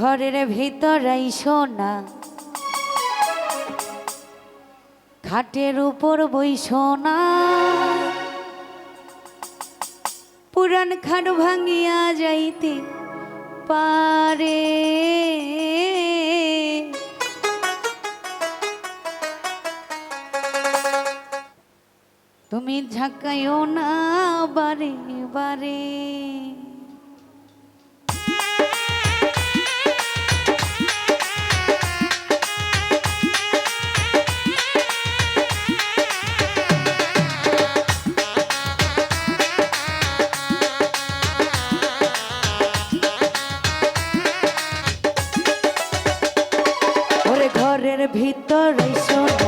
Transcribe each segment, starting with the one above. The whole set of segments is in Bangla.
ঘরের ভিতরাই সোনা। খাটের উপর বই সোনা। পুরান খাট ভাঙিয়া যাইতে পারে। তুমি ঝাঁকাইও না বারে বারে। ভিতরে শোনা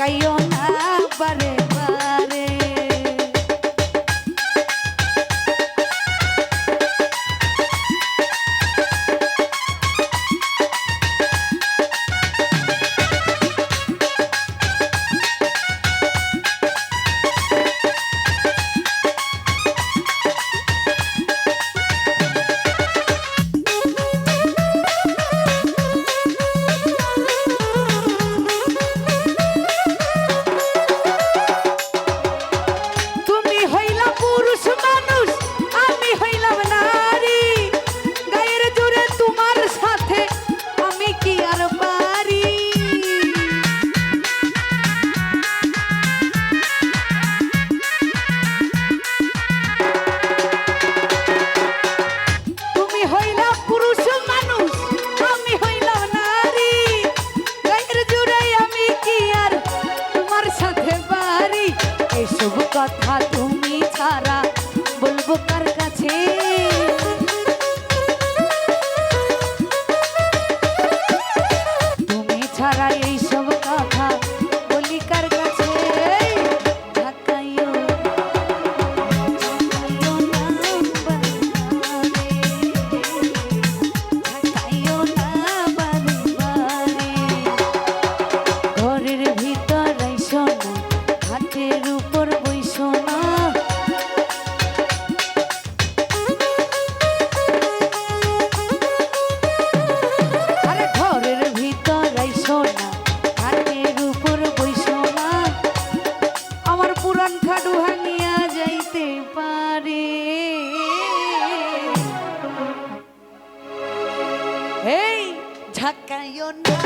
cayó. এসব কথা তুমি ছাড়া বলব কার ঝাঁকাইও না